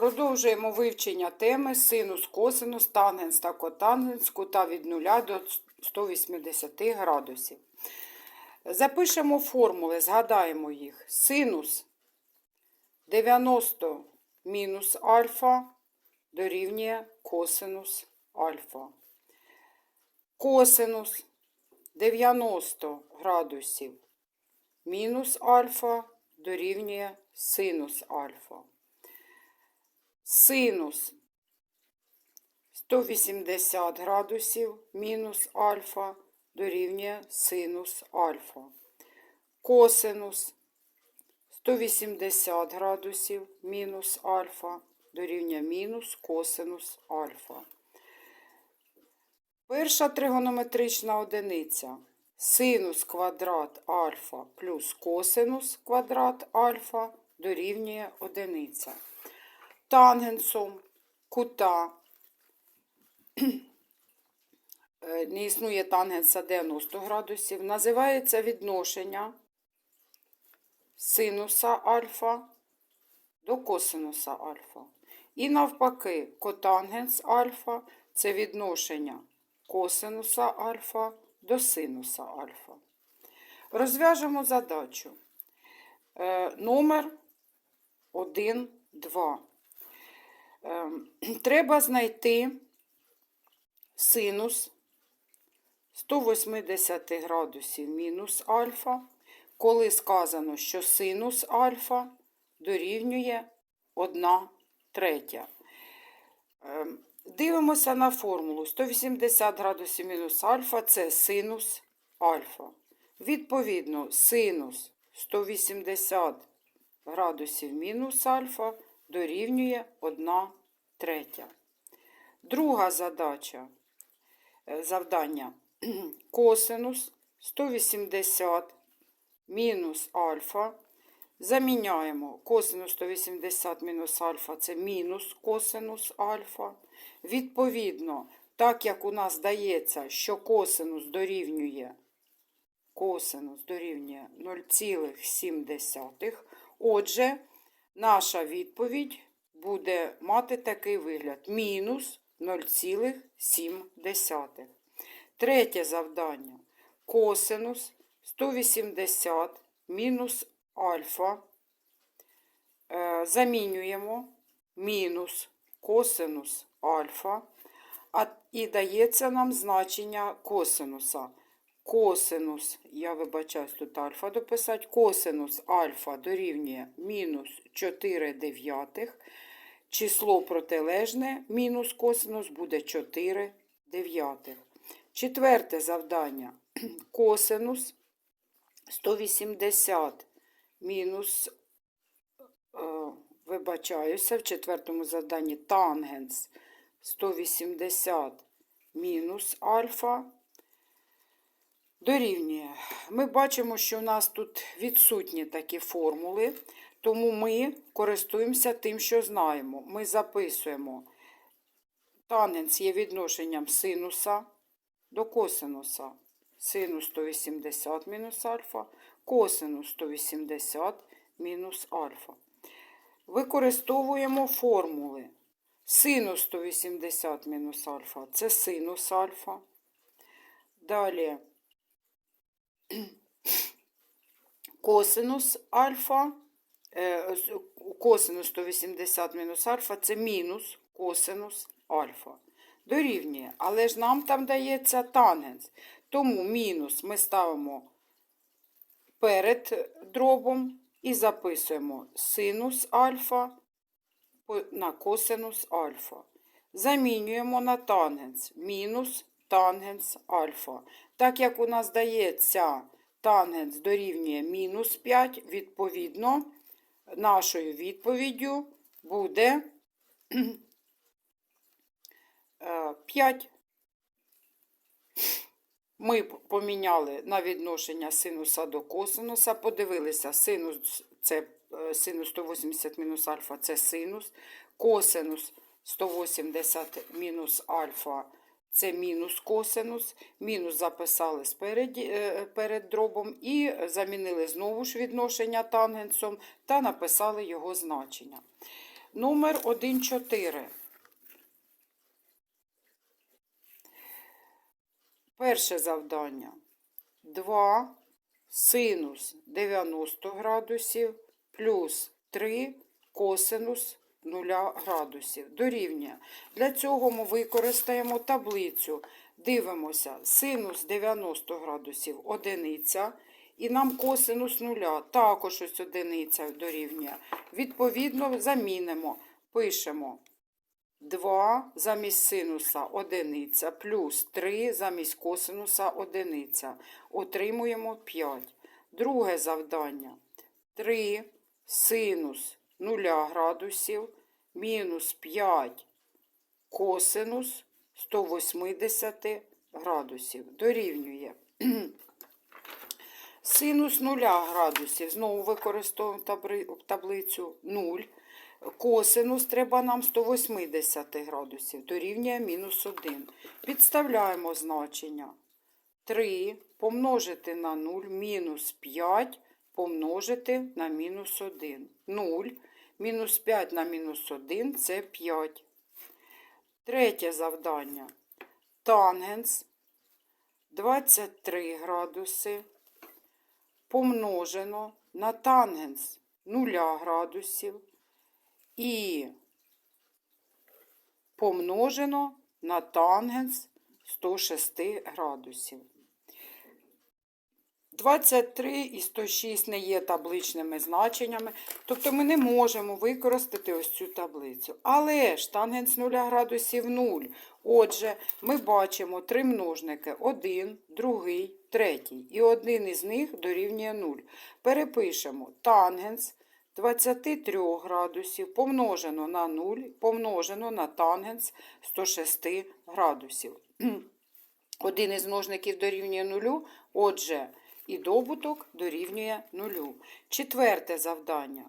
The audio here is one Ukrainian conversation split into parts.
Продовжуємо вивчення теми синус, косинус, тангенс та котангенс кута від 0 до 180 градусів. Запишемо формули, згадаємо їх. Синус 90 мінус альфа дорівнює косинус альфа. Косинус 90 градусів мінус альфа дорівнює синус альфа. Синус 180 градусів мінус альфа дорівнює синус альфа. Косинус 180 градусів мінус альфа дорівнює мінус косинус альфа. Перша тригонометрична одиниця. Синус квадрат альфа плюс косинус квадрат альфа дорівнює одиниця. Тангенсом кута е, не існує тангенса 90 градусів. Називається відношення синуса альфа до косинуса альфа. І навпаки, котангенс альфа це відношення косинуса альфа до синуса альфа. Розв'яжемо задачу. Е, номер 1, 2. Е, треба знайти синус 180 градусів мінус альфа, коли сказано, що синус альфа дорівнює 1 третя. Е, Дивимося на формулу. 180 градусів мінус альфа це синус альфа. Відповідно, синус 180 градусів мінус альфа дорівнює 1 третя. Друга задача е, завдання косинус 180 мінус альфа. Заміняємо косинус 180 мінус альфа це мінус косинус альфа. Відповідно, так як у нас дається, що косинус дорівнює косинус дорівнює 0,7. Отже, наша відповідь буде мати такий вигляд: мінус 0,7. Третє завдання. Косинус 180 мінус альфа. Е, Замінюємо мінус косинус альфа. І дається нам значення косинуса. Косинус, я вибачаюсь, тут альфа дописати, косинус альфа дорівнює мінус 4 дев'ятих. Число протилежне мінус косинус буде 4 дев'ятих. Четверте завдання. Косинус 180 мінус, е, вибачаюся, в четвертому завданні тангенс 180 мінус альфа дорівнює. Ми бачимо, що у нас тут відсутні такі формули, тому ми користуємося тим, що знаємо. Ми записуємо тангенс є відношенням синуса до косинуса. Синус 180 мінус альфа, косинус 180 мінус альфа. Використовуємо формули. Синус 180 мінус альфа це синус альфа. Далі косинус альфа, е, косинус 180 мінус альфа це мінус косинус альфа. Дорівнює, але ж нам там дається тангенс. Тому мінус ми ставимо перед дробом і записуємо синус альфа на косинус альфа. Замінюємо на тангенс мінус тангенс альфа. Так як у нас дається тангенс дорівнює мінус 5, відповідно, нашою відповіддю буде 5. Ми поміняли на відношення синуса до косинуса, подивилися, синус це е, синус 180 мінус альфа це синус, косинус 180 мінус альфа це мінус косинус, мінус записали спереді, е, перед дробом і замінили знову ж відношення тангенсом та написали його значення. Номер 1,4. Перше завдання. 2 синус 90 градусів плюс 3 косинус 0 градусів. Дорівнює. Для цього ми використаємо таблицю. Дивимося, синус 90 градусів одиниця. І нам косинус нуля також ось одиниця дорівнює. Відповідно, замінимо. Пишемо 2 замість синуса одиниця, плюс 3 замість косинуса одиниця. Отримуємо 5. Друге завдання. 3 синус 0 градусів мінус 5 косинус 180 градусів. Дорівнює. Синус 0 градусів. Знову використовуємо таблицю 0. Косинус треба нам 180 градусів. Дорівнює мінус 1. Підставляємо значення. 3 помножити на 0 мінус 5 помножити на мінус 1. 0 мінус 5 на мінус 1 це 5. Третє завдання. Тангенс 23 градуси помножено на тангенс 0 градусів і помножено на тангенс 106 градусів. 23 і 106 не є табличними значеннями, тобто ми не можемо використати ось цю таблицю. Але ж тангенс 0 градусів 0. Отже, ми бачимо три множники: один, другий, третій. І один із них дорівнює 0. Перепишемо тангенс 23 градусів помножено на 0, помножено на тангенс 106 градусів. Один із множників дорівнює нулю, отже, і добуток дорівнює нулю. Четверте завдання.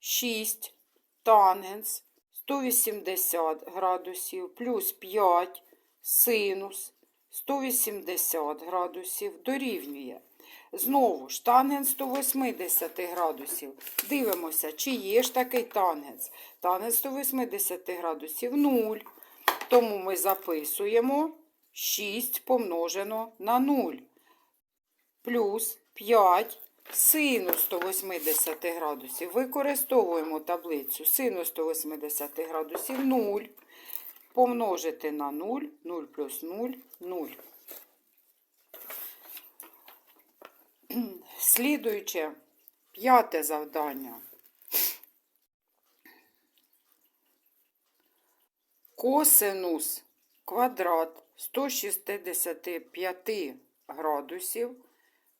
6 тангенс 180 градусів плюс 5 синус 180 градусів дорівнює. Знову ж тангенс 180 градусів. Дивимося, чи є ж такий тангенс. Тангенс 180 градусів 0. Тому ми записуємо 6 помножено на 0. Плюс 5 синус 180 градусів. Використовуємо таблицю синус 180 градусів 0. Помножити на 0, 0 плюс 0, 0. Слідуюче п'яте завдання. Косинус квадрат 165 градусів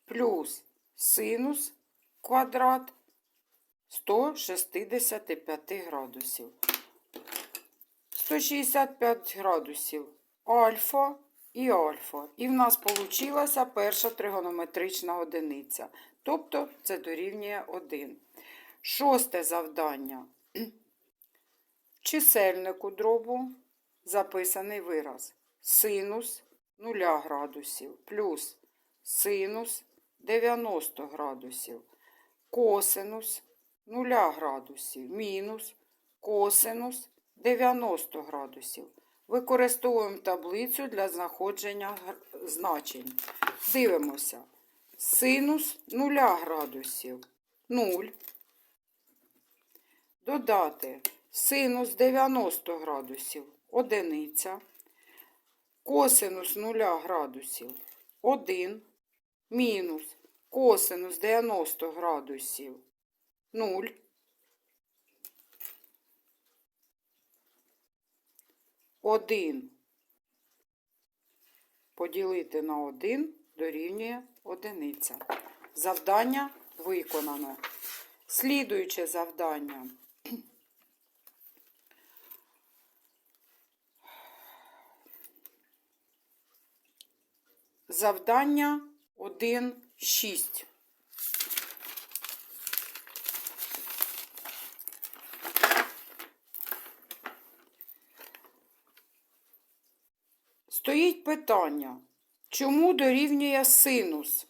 плюс синус квадрат 165 градусів. 165 градусів альфа і альфа. І в нас вийшла перша тригонометрична одиниця. Тобто це дорівнює 1. Шосте завдання. Чисельнику дробу записаний вираз. Синус 0 градусів плюс синус 90 градусів. Косинус 0 градусів мінус косинус 90 градусів. Використовуємо таблицю для знаходження значень. Дивимося. Синус 0 градусів 0. Додати синус 90 градусів одиниця. Косинус 0 градусів 1. Мінус косинус 90 градусів 0. Один поділити на 1 дорівнює одиниця. Завдання виконано. Слідуюче завдання. Завдання 1.6. Стоїть питання, чому дорівнює синус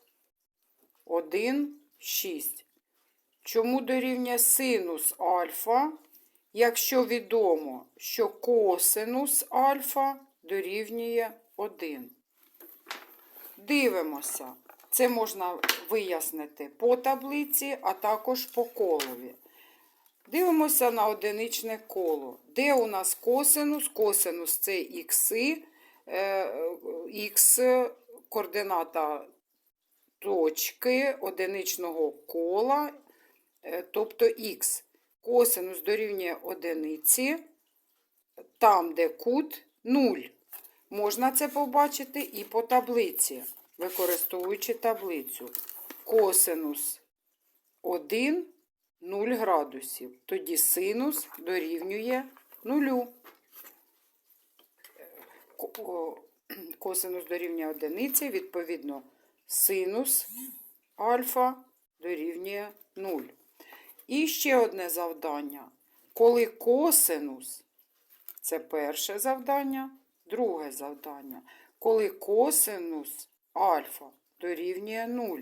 1, 6? Чому дорівнює синус альфа якщо відомо, що косинус альфа дорівнює 1. Дивимося. Це можна вияснити по таблиці, а також по колові. Дивимося на одиничне коло. Де у нас косинус? Косинус це ікси, х координата точки одиничного кола, е, тобто х. Косинус дорівнює одиниці, там, де кут 0. Можна це побачити і по таблиці, використовуючи таблицю. Косинус 1 0 градусів. Тоді синус дорівнює 0. Косинус дорівнює одиниці, відповідно, синус альфа дорівнює 0. І ще одне завдання. Коли косинус, це перше завдання, друге завдання. Коли косинус альфа дорівнює 0.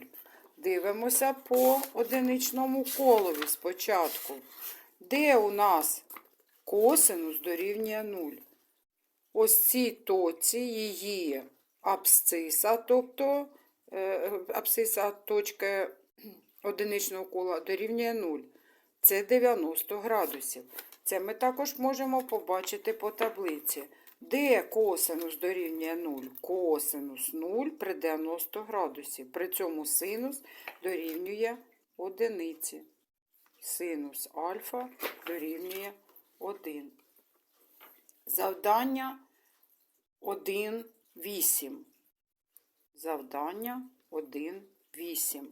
Дивимося по одиничному колові спочатку. Де у нас косинус дорівнює 0? Ось цій точці її абсциса, тобто е, абсциса точки одиничного кола дорівнює 0. Це 90 градусів. Це ми також можемо побачити по таблиці. Де косинус дорівнює 0? Косинус 0 при 90 градусів. При цьому синус дорівнює одиниці. Синус альфа дорівнює 1. Завдання 1,8. Завдання 1,8.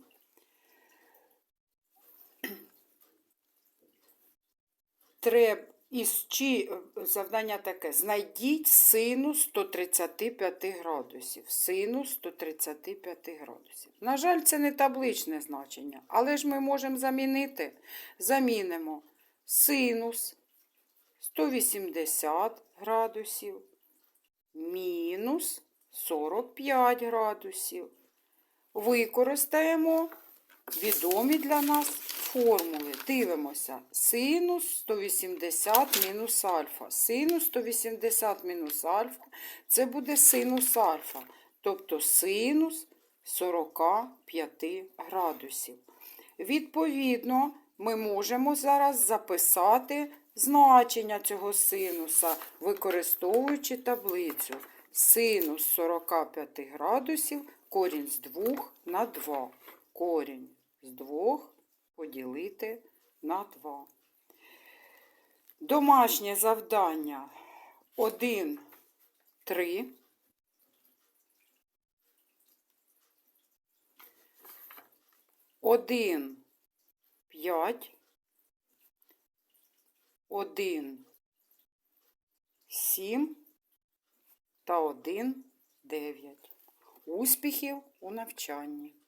Треба із чи завдання таке: знайдіть синус 135 градусів. Синус 135 градусів. На жаль, це не табличне значення, але ж ми можемо замінити. Замінимо синус 180 градусів мінус 45 градусів. Використаємо відомі для нас формули. Дивимося. Синус 180 мінус альфа. Синус 180 мінус альфа це буде синус альфа. Тобто синус 45 градусів. Відповідно, ми можемо зараз записати значення цього синуса, використовуючи таблицю. Синус 45 градусів корінь з 2 на 2. Корінь з 2 поділити на 2. Домашнє завдання 1, 3. Один п'ять, один сім та один дев'ять. Успіхів у навчанні!